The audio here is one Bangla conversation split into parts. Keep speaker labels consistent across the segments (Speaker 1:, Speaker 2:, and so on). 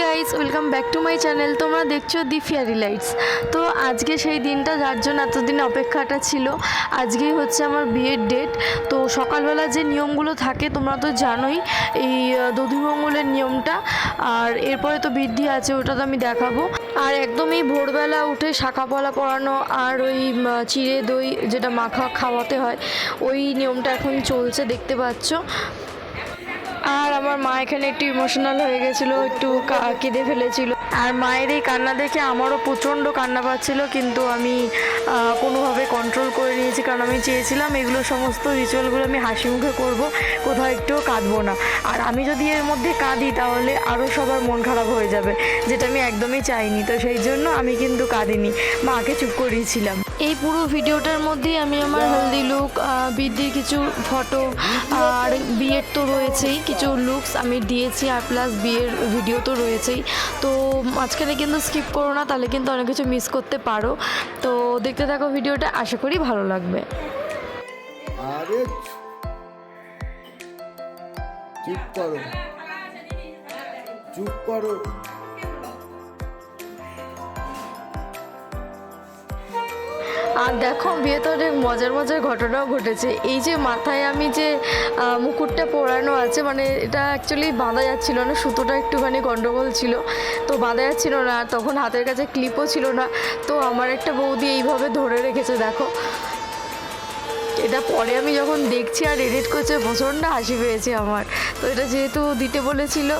Speaker 1: Guys welcome back to my channel তোমরা দেখছ দি ফিয়ারি লাইটস তো আজকে সেই দিনটা, যার জন্য এতদিন অপেক্ষাটা ছিল, আজকেই হচ্ছে আমার বিয়ের ডেট তো সকালবেলা যে নিয়মগুলো থাকে, তোমরা তো জানোই, এই দধিমঙ্গলের নিয়মটা, আর এরপরে তো বৃদ্ধি আছে, ওটা তো আমি দেখাবো। আর একদমই ভোরবেলা উঠে শাখা পলা পরানো, আর ওই চিড়ে দই যেটা মাখা খাওয়াতে হয়, ওই নিয়মটা এখন চলছে, দেখতে পাচ্ছ। আমার মা এখানে একটু ইমোশনাল হয়ে গেছিল একটু কেঁদে ফেলেছিল। আর মায়ের এই কান্না দেখে আমারও প্রচণ্ড কান্না পাচ্ছিল কিন্তু আমি কোনোভাবে কন্ট্রোল করে নিয়েছি। কারণ আমি চেয়েছিলাম এগুলো সমস্ত রিচুয়ালগুলো আমি হাসি মুখে করব কোথাও একটুও কাঁদবো না। আর আমি যদি এর মধ্যে কাঁদি তাহলে আরও সবার মন খারাপ হয়ে যাবে যেটা আমি একদমই চাইনি। তো সেই জন্য আমি কিন্তু কাঁদিনি। মাকে চুপ করিয়েছিলাম। এই পুরো ভিডিওটার মধ্যেই আমি আমার হেলদি লুক বৃদ্ধির কিছু ফটো আর বিয়ের তো রয়েছেই কিছু লুকস আমি দিয়েছি আর প্লাস বিয়ের ভিডিও তো রয়েছেই। তো মাঝখানে কিন্তু স্কিপ করো না, তাহলে কিন্তু অনেক কিছু মিস করতে পারো। তো দেখতে থাকো ভিডিওটা, আশা করি ভালো লাগবে।
Speaker 2: চুপ করো। চুপ করো।
Speaker 1: আর দেখো বিয়েতে অনেক মজার মজার ঘটনাও ঘটেছে। এই যে মাথায় আমি যে মুকুটটা পরানো আছে মানে এটা অ্যাকচুয়ালি বাঁধা যাচ্ছিল না, সুতোটা একটুখানি গণ্ডগোল ছিল। তো বাঁধা যাচ্ছিল না তখন হাতের কাছে ক্লিপও ছিল না। তো আমার একটা বৌদি এইভাবে ধরে রেখেছে, দেখো। এটা পরে আমি যখন দেখছি আর এডিট করছে, প্রচণ্ড হাসি পেয়েছে আমার। তো এটা যেহেতু দিতে বলেছিল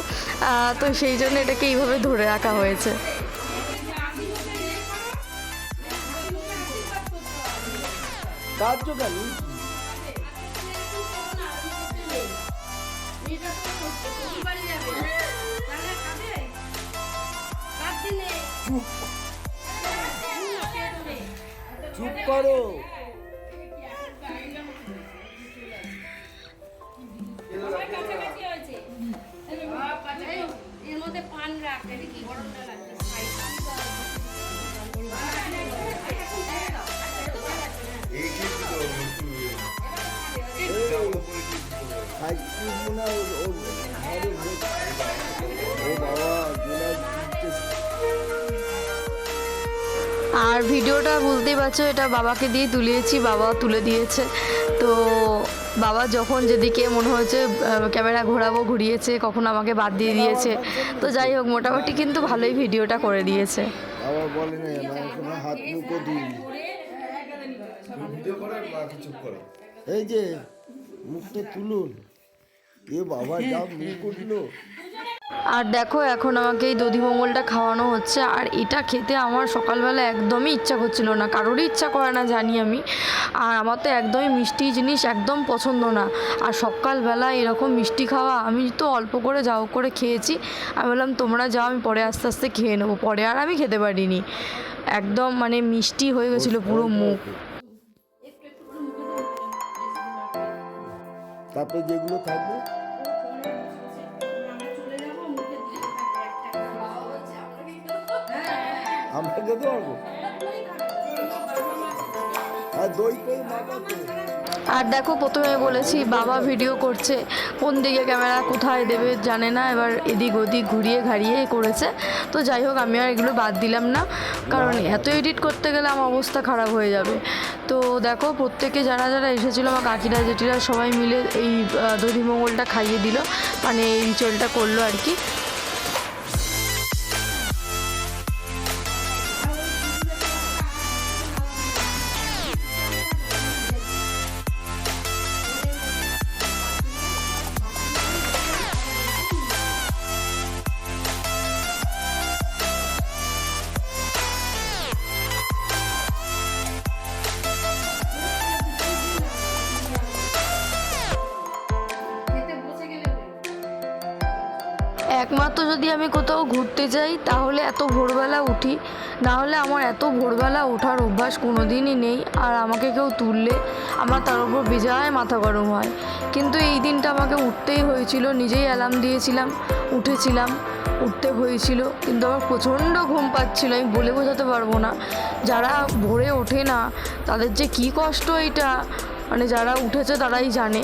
Speaker 1: তো সেই জন্য এটাকে এইভাবে ধরে রাখা হয়েছে।
Speaker 2: কার্য কেন চুপ। চুপ করো। সাইকেল মনে হয় ওর- ওর ও বাবা
Speaker 1: আর ভিডিওটা বুঝতেই পারছ এটা বাবাকে দিয়ে তুলিয়েছি বাবা তুলে দিয়েছে। তো বাবা যখন যেদিকে মনে হচ্ছে ক্যামেরা ঘোরাবো ঘুরিয়েছে কখন আমাকে বাদ দিয়ে দিয়েছে। তো যাই হোক মোটামুটি কিন্তু ভালোই ভিডিওটা করে দিয়েছে।
Speaker 2: এই যে মুখটা তুলুন। এ বাবা যা মুখ উঠল।
Speaker 1: আর দেখো এখন আমাকে এই দধিমঙ্গলটা খাওয়ানো হচ্ছে আর এটা খেতে আমার সকালবেলা একদমই ইচ্ছা করছিল না। কারোরই ইচ্ছা করে না জানি আমি। আর আমার তো একদমই মিষ্টি জিনিস একদম পছন্দ না। আর সকালবেলা এরকম মিষ্টি খাওয়া আমি তো অল্প করে যাও করে খেয়েছি। আমি বললাম তোমরা যাও আমি পরে আস্তে আস্তে খেয়ে নেব। পরে আর আমি খেতে পারিনি। একদম মানে মিষ্টি হয়ে গেছিল পুরো মুখ।
Speaker 2: তারপরে যেগুলো থাকবে? পারব? আর দই কই
Speaker 1: আর দেখো প্রথমে বলেছি বাবা ভিডিও করছে কোন দিকে ক্যামেরা কোথায় দেবে জানে না এবার এদিক ওদিক ঘুরিয়ে ঘাড়িয়ে করেছে। তো যাই হোক আমি আর এগুলো বাদ দিলাম না কারণ এত এডিট করতে গেলে আমার অবস্থা খারাপ হয়ে যাবে। তো দেখো প্রত্যেকে যারা যারা এসেছিল আমার কাকিরা জেঠিরা সবাই মিলে এই দধিমঙ্গলটা খাইয়ে দিল মানে এই রিচুয়ালটা করল আর কি। যদি আমি কোথাও ঘুরতে যাই, তাহলে এত ভোরবেলা উঠি। না হলে আমার এত ভোরবেলা ওঠার অভ্যাস কোনো দিনই নেই, আর আমাকে কেউ তুললে আমার তার উপর বেজায় মাথা গরম হয়। কিন্তু এই দিনটা আমাকে উঠতেই হয়েছিল, নিজেই অ্যালার্ম দিয়েছিলাম, উঠেছিলাম, উঠতে হয়েছিল। কিন্তু আমার প্রচণ্ড ঘুম পাচ্ছিল, আমি বলে বোঝাতে পারব না। যারা ভোরে ওঠে না, তাদের যে কী কষ্ট এটা? মানে যারা উঠেছে তারাই জানে।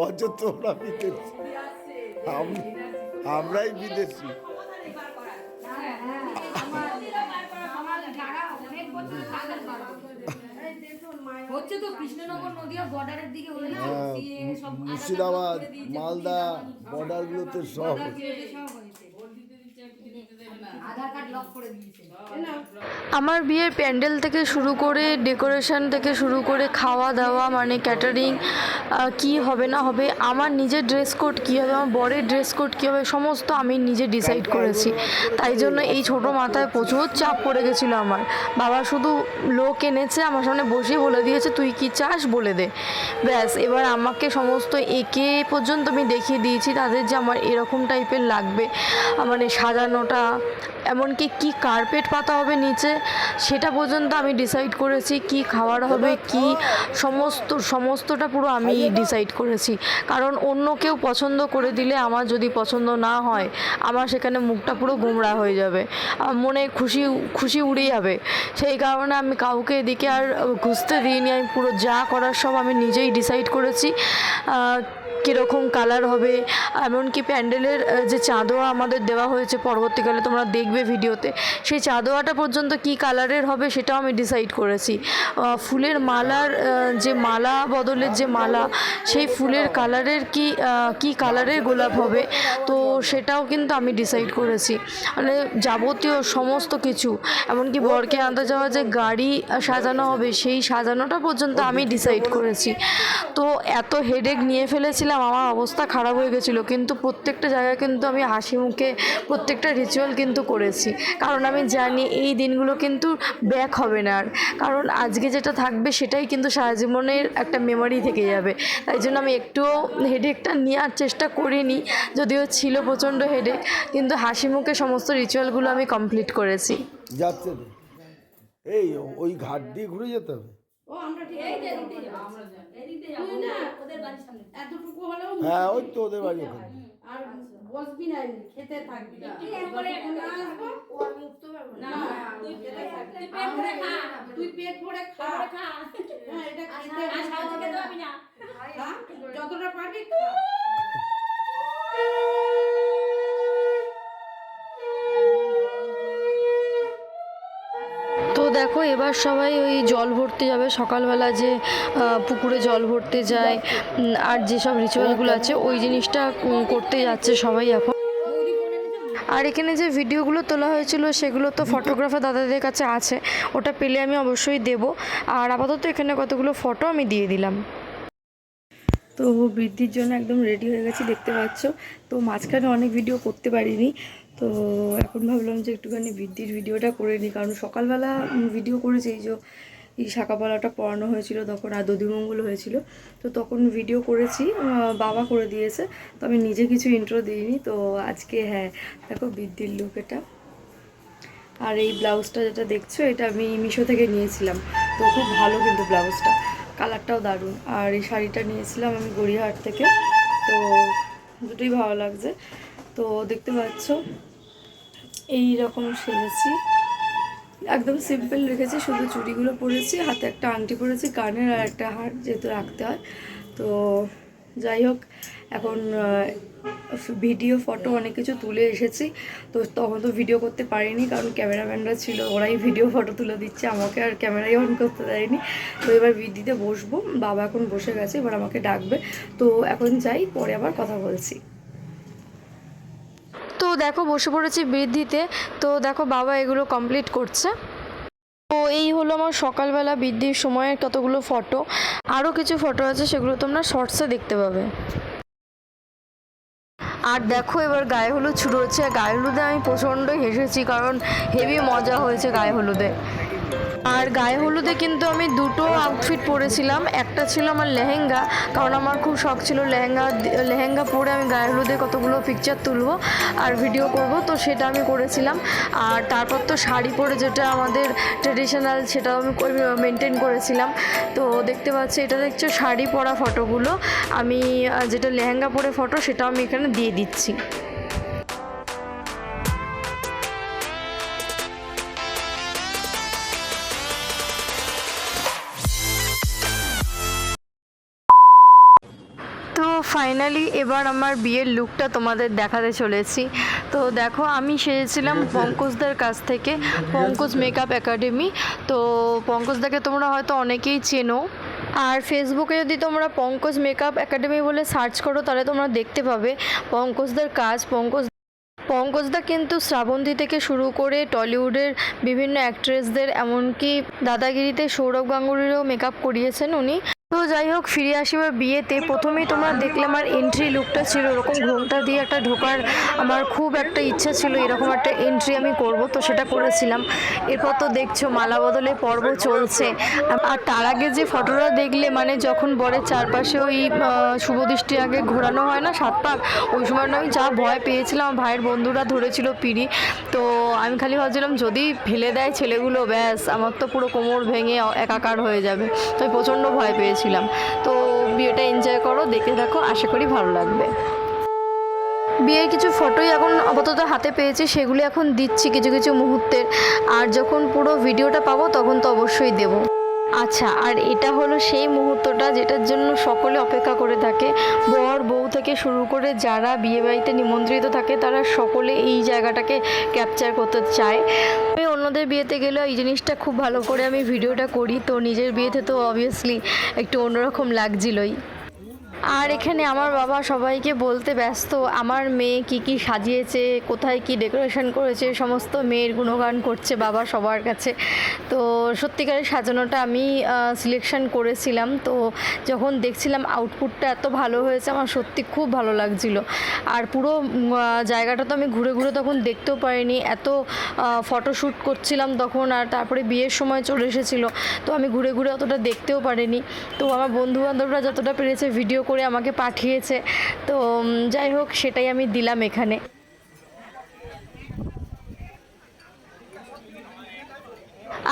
Speaker 2: বছর তোমরা বিদেশি। আম- আমরাই বিদেশি।
Speaker 3: হচ্ছে তো কৃষ্ণনগর নদিয়া বর্ডারের দিকে হয়ে
Speaker 2: মুর্শিদাবাদ মালদা বর্ডারগুলোতে সব
Speaker 3: আধার
Speaker 1: আমার বিয়ের প্যান্ডেল থেকে শুরু করে ডেকোরেশন থেকে শুরু করে খাওয়া দাওয়া মানে ক্যাটারিং কি হবে না হবে, আমার নিজের ড্রেস কোড কী হবে, আমার বরের ড্রেস কোড কী হবে, সমস্ত আমি নিজে ডিসাইড করেছি। তাই জন্য এই ছোট মাথায় প্রচুর চাপ পড়ে গেছিল আমার। বাবা শুধু লোক এনেছে, আমার সামনে বসে বলে দিয়েছে, তুই কি চাস? বলে দে। ব্যাস, এবার আমাকে সমস্ত একে পর্যন্ত আমি দেখিয়ে দিয়েছি, তাদের যে আমার এরকম টাইপের লাগবে মানে সাজানোটা এমনকি কি কার্পেট পাতা হবে নিচে সেটা পর্যন্ত আমি ডিসাইড করেছি কি খাবার হবে কি সমস্ত সমস্তটা পুরো আমি ডিসাইড করেছি। কারণ অন্য কেউ পছন্দ করে দিলে আমার যদি পছন্দ না হয় আমার সেখানে মুখটা পুরো গোমড়া হয়ে যাবে। মনে খুশি খুশি উড়ে যাবে। সেই কারণে আমি কাউকে এদিকে আর ঘুষতে দিইনি আমি পুরো যা করার সব আমি নিজেই ডিসাইড করেছি। কীরকম কালার হবে এমনকি প্যান্ডেলের যে চাঁদোয়া আমাদের দেওয়া হয়েছে পরবর্তীকালে তোমরা দেখবে ভিডিওতে সেই চাঁদোয়াটা পর্যন্ত কি কালারের হবে সেটাও আমি ডিসাইড করেছি। ফুলের মালার যে মালা বদলের যে মালা সেই ফুলের কালারের কি কি কালারের গোলাপ হবে তো সেটাও কিন্তু আমি ডিসাইড করেছি। মানে যাবতীয় সমস্ত কিছু এমনকি বরকে আনতে যাওয়া যে গাড়ি সাজানো হবে সেই সাজানোটা পর্যন্ত আমি ডিসাইড করেছি। তো এত হেডেক নিয়ে ফেলেছিলাম আমার অবস্থা খারাপ হয়ে গেছিল কিন্তু প্রত্যেকটা জায়গায় কিন্তু আমি হাসি মুখে প্রত্যেকটা রিচুয়াল কিন্তু করেছি। কারণ আমি জানি এই দিনগুলো কিন্তু ব্যাক হবে না আর। কারণ আজকে যেটা থাকবে সেটাই কিন্তু সারা জীবনের একটা মেমোরি থেকে যাবে। তাই জন্য আমি একটুও হেডেকটা নেওয়ার চেষ্টা করিনি যদিও ছিল প্রচণ্ড হেডেক কিন্তু হাসি মুখে সমস্ত রিচুয়ালগুলো আমি কমপ্লিট করেছি।
Speaker 2: যাচ্ছে এই ওই ঘাট দিয়ে ঘুরে যেতে হবে।
Speaker 3: ও আমরা ঠিক এই যে এদিকে যাব আমরা এদিকে যাব না ওদের বাড়ির সামনে এতটুকু হলেও
Speaker 2: হ্যাঁ ওই তো ওদের বাড়ি ওখানে।
Speaker 3: আর বসবি না খেতে থাকবি না। তুই পেট ভরে খা। তুই পেট ভরে খা। হ্যাঁ এটা খা যতটা পারবি খা
Speaker 1: তো দেখো এবার সবাই ওই জল ভরতে যাবে। সকালবেলা যে পুকুরে জল ভরতে যায় আর যেসব রিচুয়ালগুলো আছে, ওই জিনিসটা করতে যাচ্ছে সবাই এখন। আর এখানে যে ভিডিওগুলো তোলা হয়েছিল, সেগুলো তো ফটোগ্রাফার দাদাদের কাছে আছে। ওটা পেলে আমি অবশ্যই দেব। আর আপাতত এখানে কতগুলো ফটো আমি দিয়ে দিলাম। তো বৃদ্ধির জন্য একদম রেডি হয়ে গেছি, দেখতে পাচ্ছ। তো মাঝখানে অনেক ভিডিও করতে পারিনি। তো এখন ভাবলাম যে একটুখানি বৃদ্ধির ভিডিওটা করে নিই, কারণ সকালবেলা ভিডিও করেছি, এই যে এই শাঁকাপালাটা পড়ানো হয়েছিল, তখন আর দধিমঙ্গল হয়েছিল। তো তখন ভিডিও করেছি বাবা করে দিয়েছে, তো আমি নিজে কিছু ইন্ট্রো দিইনি, তো আজকে হ্যাঁ দেখো বৃদ্ধির লুক এটা। আর এই ব্লাউজটা যেটা দেখছ, এটা আমি মিশো থেকে নিয়েছিলাম। তো খুব ভালো কিন্তু ব্লাউজটা, কালারটাও দারুণ। আর এই শাড়িটা নিয়েছিলাম আমি গড়িয়াহাট থেকে, তো দুটোই ভালো লাগছে। তো দেখতে পাচ্ছ এই রকম সেজেছি। একদম সিম্পল রেখেছি, শুধু চুড়িগুলো পরেছি, হাতে একটা আংটি পরেছি, কানের আর একটা হার যেহেতু রাখতে হয়। তো যাই হোক, এখন ভিডিও ফটো অনেক কিছু তুলে এসেছি। তো তখন তো ভিডিও করতে পারিনি, কারণ ক্যামেরাম্যানরা ছিল, ওরাই ভিডিও ফটো তুলে দিচ্ছে, আমাকে আর ক্যামেরাই অন করতে দেয়নি। তো এবার ভিডিতে বসবো, বাবা এখন বসে গেছে, এবার আমাকে ডাকবে। তো এখন যাই, পরে আবার কথা বলছি। তো দেখো বসে পড়েছি বৃদ্ধিতে। তো দেখো বাবা এগুলো কমপ্লিট করছে। তো এই হলো আমার সকালবেলা বৃদ্ধির সময়ের কতগুলো ফটো আরও কিছু ফটো আছে, সেগুলো তোমরা শর্টসে দেখতে পাবে। আর দেখো এবার গায়ে হলুদ শুরু হচ্ছে। গায়ে হলুদে আমি প্রচণ্ড হেসেছি, কারণ হেভি মজা হয়েছে গায়ে হলুদে। আর গায়ে হলুদে কিন্তু আমি দুটো আউটফিট পরেছিলাম। একটা ছিল আমার লেহেঙ্গা, কারণ আমার খুব শখ ছিল লেহেঙ্গা লেহেঙ্গা পরে আমি গায়ে হলুদে কতগুলো পিকচার তুলবো আর ভিডিও করব, তো সেটা আমি করেছিলাম। আর তারপর তো শাড়ি পরে যেটা আমাদের ট্রেডিশনাল সেটাও আমি মেনটেন করেছিলাম। তো দেখতে পাচ্ছি, এটা দেখছ শাড়ি পরা ফটোগুলো আমি যেটা লেহেঙ্গা পরে ফটো সেটাও আমি এখানে দিয়ে দিচ্ছি। ফাইনালি এবার আমার বিয়ের লুকটা তোমাদের দেখাতে চলেছি। তো দেখো, আমি সেরেছিলাম পঙ্কজদার কাছ থেকে, পঙ্কজ মেকআপ একাডেমি তো পঙ্কজদাকে তোমরা হয়তো অনেকেই চেনো। আর ফেসবুকে যদি তোমরা পঙ্কজ মেকআপ একাডেমি বলে সার্চ করো, তাহলে তোমরা দেখতে পাবে পঙ্কজদার কাজ। পঙ্কজ, পঙ্কজদা কিন্তু শ্রাবন্তী থেকে শুরু করে টলিউডের বিভিন্ন অ্যাক্ট্রেসদের এমনকি দাদাগিরিতে সৌরভ গাঙ্গুলিরও মেকআপ করিয়েছেন উনি। তো যাই হোক, ফিরে আসি এবার বিয়েতে। প্রথমেই তোমরা দেখলে আমার এন্ট্রি লুকটা ছিল ওরকম ঘোমটা দিয়ে একটা ঢোকার আমার খুব একটা ইচ্ছা ছিল, এরকম একটা এন্ট্রি আমি করব, তো সেটা করেছিলাম। এরপর তো দেখছ, মালা বদলে পর্ব চলছে। আর তার আগে যে ফটোটা দেখলে মানে যখন বরের চারপাশে ওই শুভদৃষ্টি আগে ঘোরানো হয় না, সাত পাক, ওই সময় আমি যা ভয় পেয়েছিলাম, আমার ভাইয়ের বন্ধুরা ধরেছিল পিড়ি। তো আমি খালি ভাবছিলাম, যদি ফেলে দেয় ছেলেগুলো, ব্যাস, আমার তো পুরো কোমর ভেঙে একাকার হয়ে যাবে। তো প্রচণ্ড ভয় পেয়েছিলাম তো বিয়েটা এনজয় করো দেখে দেখো আশা করি ভালো লাগবে। বিয়ের কিছু ফটোই এখন আপাতত হাতে পেয়েছি, সেগুলি এখন দিচ্ছি কিছু কিছু মুহূর্তের। আর যখন পুরো ভিডিওটা পাবো, তখন তো অবশ্যই দেবো। আচ্ছা আর এটা হলো সেই মুহূর্তটা যেটার জন্য সকলে অপেক্ষা করে থাকে। বর, বউ থেকে শুরু করে যারা বিয়ে বাড়িতে নিমন্ত্রিত থাকে, তারা সকলে এই জায়গাটাকে ক্যাপচার করতে চায়। আমি অন্যদের বিয়েতে গেলে এই জিনিসটা খুব ভালো করে আমি ভিডিওটা করি। তো নিজের বিয়েতে তো অবভিয়াসলি একটু অন্যরকম লাগছিলই। আর এখানে আমার বাবা সবাইকে বলতে ব্যস্ত, আমার মেয়ে কি কি সাজিয়েছে, কোথায় কি ডেকোরেশন করেছে, সমস্ত মেয়ের গুণগান করছে বাবা সবার কাছে। তো সত্যিকারের সাজানোটা আমি সিলেকশন করেছিলাম। তো যখন দেখছিলাম আউটপুটটা এত ভালো হয়েছে, আমার সত্যি খুব ভালো লাগছিল। আর পুরো জায়গাটা তো আমি ঘুরে ঘুরে তখন দেখতেও পারিনি এত ফটোশ্যুট করছিলাম তখন, আর তারপরে বিয়ের সময় চলে এসেছিল। তো আমি ঘুরে ঘুরে অতটা দেখতেও পারিনি। তো আমার বন্ধু বান্ধবরা যতটা পেরেছে ভিডিও করে আমাকে পাঠিয়েছে। তো যাই হোক, সেটাই আমি দিলাম এখানে।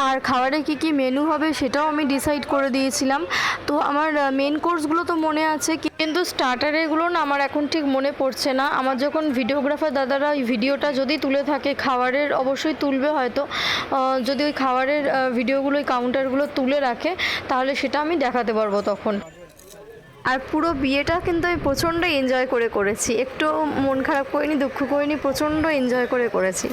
Speaker 1: আর খাবারে কি কি মেনু হবে সেটাও আমি ডিসাইড করে দিয়েছিলাম। তো, আমার মেন কোর্সগুলো তো মনে আছে, কিন্তু স্টার্টারেগুলো না আমার এখন ঠিক মনে পড়ছে না। আমার যখন ভিডিওগ্রাফার দাদারা ওই ভিডিওটা যদি তুলে থাকে, খাবারের অবশ্যই তুলবে হয়তো। যদি ওই খাবারের ভিডিওগুলো ওই কাউন্টারগুলো তুলে রাখে, তাহলে সেটা আমি দেখাতে পারব তখন। আর পুরো বিয়েটা কিন্তু আমি প্রচণ্ড এনজয় করে করেছি। একটু মন খারাপ করিনি, দুঃখ করিনি, প্রচণ্ড এনজয় করে করেছি।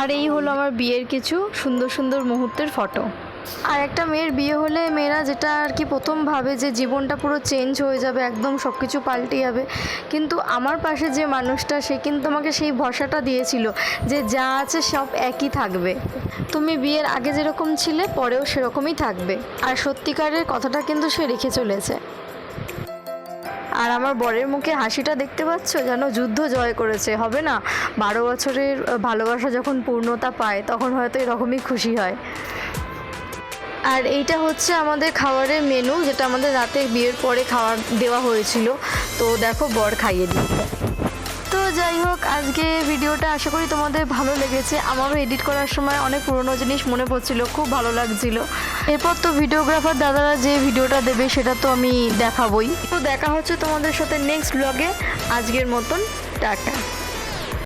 Speaker 1: আর এই হলো আমার বিয়ের কিছু সুন্দর সুন্দর মুহূর্তের ফটো। আর একটা মেয়ের বিয়ে হলে মেয়েরা যেটা আর কি প্রথম ভাবে যে জীবনটা পুরো চেঞ্জ হয়ে যাবে, একদম সব কিছু পাল্টে যাবে। কিন্তু আমার পাশে যে মানুষটা, সে কিন্তু আমাকে সেই ভরসাটা দিয়েছিল যে যা আছে সব একই থাকবে। তুমি বিয়ের আগে যেরকম ছিলে, পরেও সেরকমই থাকবে। আর সত্যিকারের কথাটা কিন্তু সে রেখে চলেছে। আর আমার বরের মুখে হাসিটা দেখতে পাচ্ছ? যেন যুদ্ধ জয় করেছে। হবে না? বারো বছরের ভালোবাসা যখন পূর্ণতা পায়, তখন হয়তো এরকমই খুশি হয়। আর এইটা হচ্ছে আমাদের খাবারের মেনু যেটা আমাদের রাতে বিয়ের পরে খাবার দেওয়া হয়েছিল। তো দেখো, বর খাইয়ে দিচ্ছে তো যাই হোক, আজকে ভিডিওটা আশা করি তোমাদের ভালো লেগেছে। আমারও এডিট করার সময় অনেক পুরনো জিনিস মনে পড়ছিল, খুব ভালো লাগছিল। এরপর তো ভিডিওগ্রাফার দাদারা যে ভিডিওটা দেবে, সেটা তো আমি দেখাবই। তো দেখা হচ্ছে তোমাদের সাথে নেক্সট ব্লগে আজকের মতন, টাটা।